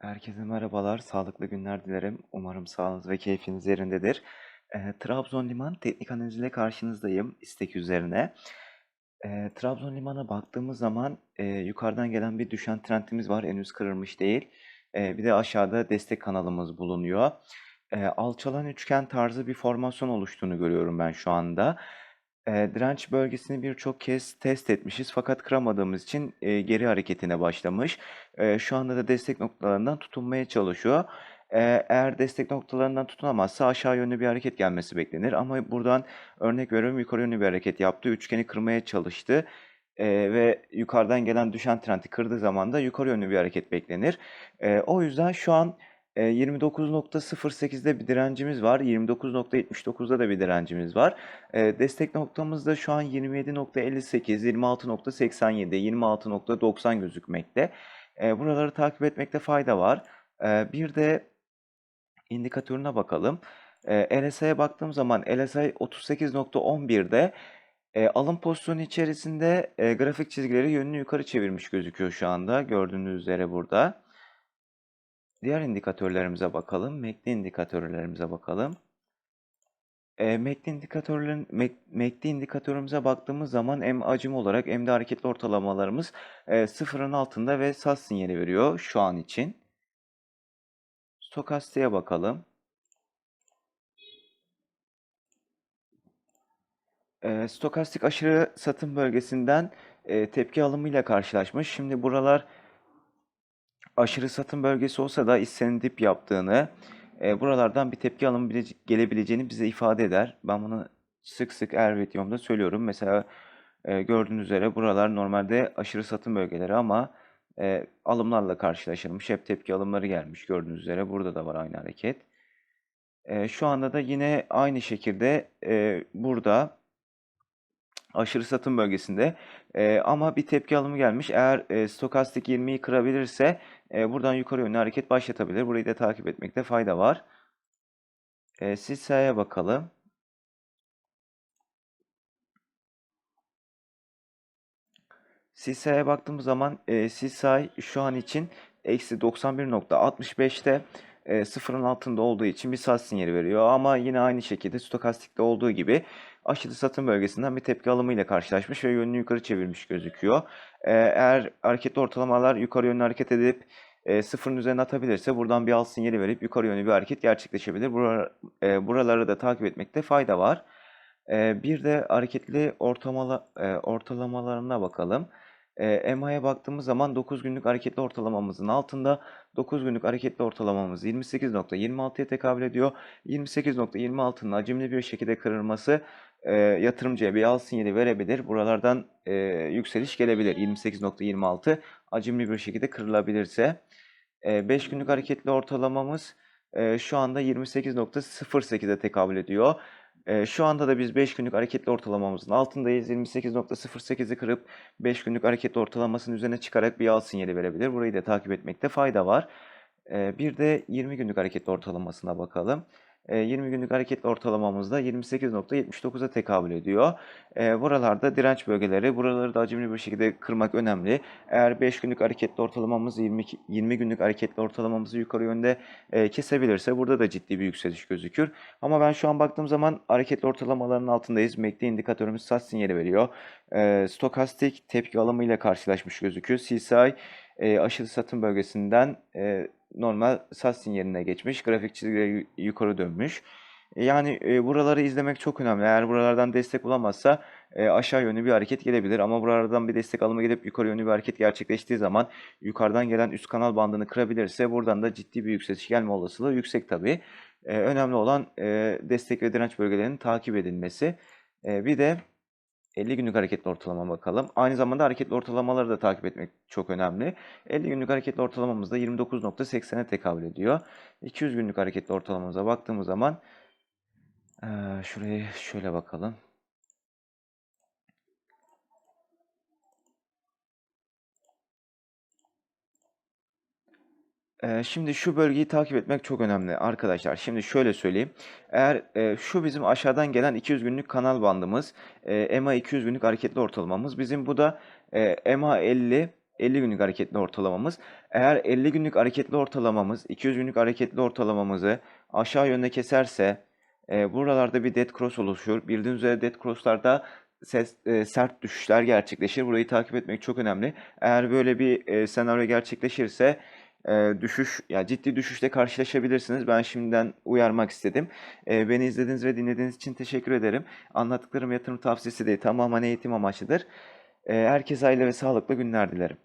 Herkese merhabalar, sağlıklı günler dilerim. Umarım sağlığınız ve keyfiniz yerindedir. Eee, Trabzon Liman teknik analiziyle karşınızdayım istek üzerine. Eee, Trabzon Liman'a baktığımız zaman eee, yukarıdan gelen bir düşen trendimiz var, henüz kırılmış değil. Eee, bir de aşağıda destek kanalımız bulunuyor. Eee, alçalan üçgen tarzı bir formasyon oluştuğunu görüyorum ben şu anda. Eee, direnç bölgesini birçok kez test etmişiz fakat kıramadığımız için eee, geri hareketine başlamış. Eee, şu anda da destek noktalarından tutunmaya çalışıyor. Eee, eğer destek noktalarından tutunamazsa aşağı yönlü bir hareket gelmesi beklenir. Ama buradan örnek veriyorum yukarı yönlü bir hareket yaptı. Üçgeni kırmaya çalıştı. Eee, ve yukarıdan gelen düşen trendi kırdığı zaman da yukarı yönlü bir hareket beklenir. Eee, o yüzden şu an 29.08'de bir direncimiz var. 29.79'da da bir direncimiz var. E, destek noktamız da şu an 27.58, 26.87, 26.90 gözükmekte. E, buraları takip etmekte fayda var. Bir de indikatörüne bakalım. LSI'ye baktığım zaman LSI 38.11'de e, alım pozisyonu içerisinde e, grafik çizgileri yönünü yukarı çevirmiş gözüküyor şu anda. Gördüğünüz üzere burada. Diğer indikatörlerimize bakalım. MACD indikatörlerimize bakalım. E, MACD indikatörlerin MACD indikatörümüze baktığımız zaman hem hacim olarak hem de hareketli ortalamalarımız e, sıfırın altında ve sat sinyali veriyor şu an için. Stokastiğe bakalım. E, stokastik aşırı satım bölgesinden e, tepki alımıyla karşılaşmış. Şimdi buralar aşırı satım bölgesi olsa da hissenin dip yaptığını, e, buralardan bir tepki bile- gelebileceğini bize ifade eder. Ben bunu sık sık her videomda söylüyorum. Mesela e, gördüğünüz üzere buralar normalde aşırı satım bölgeleri ama e, alımlarla karşılaşılmış. Hep tepki alımları gelmiş gördüğünüz üzere. Burada da var aynı hareket. E, şu anda da yine aynı şekilde e, burada aşırı satım bölgesinde e, ama bir tepki alımı gelmiş. Eğer e, stokastik 20'yi kırabilirse e, buradan yukarı yönlü hareket başlatabilir. Burayı da takip etmekte fayda var. E, Sisa'ya bakalım. Sisa'ya baktığımız zaman e, Sisay şu an için eksi 91.65'te e, sıfırın altında olduğu için bir sat sinyali veriyor. Ama yine aynı şekilde stokastikte olduğu gibi aşırı satım bölgesinden bir tepki alımıyla karşılaşmış ve yönünü yukarı çevirmiş gözüküyor. E, eğer hareketli ortalamalar yukarı yönlü hareket edip e, sıfırın üzerine atabilirse buradan bir alt sinyali verip yukarı yönlü bir hareket gerçekleşebilir. Bura, e, buraları da takip etmekte fayda var. E, bir de hareketli ortamala, e, ortalamalarına bakalım. E, EMA'ya baktığımız zaman 9 günlük hareketli ortalamamızın altında 9 günlük hareketli ortalamamız 28.26'ya tekabül ediyor. 28.26'nın hacimli bir şekilde kırılması e, yatırımcıya bir al sinyali verebilir. Buralardan e, yükseliş gelebilir. 28.26 hacimli bir şekilde kırılabilirse. 5 günlük hareketli ortalamamız e, şu anda 28.08'e tekabül ediyor. E, şu anda da biz 5 günlük hareketli ortalamamızın altındayız. 28.08'i kırıp 5 günlük hareketli ortalamasının üzerine çıkarak bir al sinyali verebilir. Burayı da takip etmekte fayda var. E, bir de 20 günlük hareketli ortalamasına bakalım. E, 20 günlük hareketli ortalamamız da 28.79'a tekabül ediyor. E, buralarda direnç bölgeleri, buraları da hacimli bir şekilde kırmak önemli. Eğer 5 günlük hareketli ortalamamız 20, 20 günlük hareketli ortalamamızı yukarı yönde e, kesebilirse burada da ciddi bir yükseliş gözükür. Ama ben şu an baktığım zaman hareketli ortalamaların altındayız. MACD indikatörümüz sat sinyali veriyor. E, stokastik tepki alımıyla karşılaşmış gözüküyor. CCI e, aşırı satım bölgesinden e, normal sat sinyaline geçmiş. Grafik çizgileri yukarı dönmüş. E, Yani e, buraları izlemek çok önemli. Eğer buralardan destek bulamazsa e, aşağı yönlü bir hareket gelebilir. Ama buralardan bir destek alımı gelip yukarı yönlü bir hareket gerçekleştiği zaman yukarıdan gelen üst kanal bandını kırabilirse buradan da ciddi bir yükseliş gelme olasılığı yüksek tabii. E, önemli olan e, destek ve direnç bölgelerinin takip edilmesi. E, bir de 50 günlük hareketli ortalama bakalım. Aynı zamanda hareketli ortalamaları da takip etmek çok önemli. 50 günlük hareketli ortalamamız da 29.80'e tekabül ediyor. 200 günlük hareketli ortalamamıza baktığımız zaman şuraya şöyle bakalım. Şimdi şu bölgeyi takip etmek çok önemli arkadaşlar. Şimdi şöyle söyleyeyim. Eğer şu bizim aşağıdan gelen 200 günlük kanal bandımız, eee, EMA 200 günlük hareketli ortalamamız. Bizim bu da eee, EMA 50 50 günlük hareketli ortalamamız. Eğer 50 günlük hareketli ortalamamız 200 günlük hareketli ortalamamızı aşağı yönde keserse e, buralarda bir dead cross oluşur. Bildiğiniz üzere dead cross'larda ses, e, sert düşüşler gerçekleşir. Burayı takip etmek çok önemli. Eğer böyle bir e, senaryo gerçekleşirse e, düşüş ya ciddi düşüşle karşılaşabilirsiniz. Ben şimdiden uyarmak istedim. E, beni izlediğiniz ve dinlediğiniz için teşekkür ederim. Anlattıklarım yatırım tavsiyesi değil, tamamen eğitim amaçlıdır. E, herkese hayırlı ve sağlıklı günler dilerim.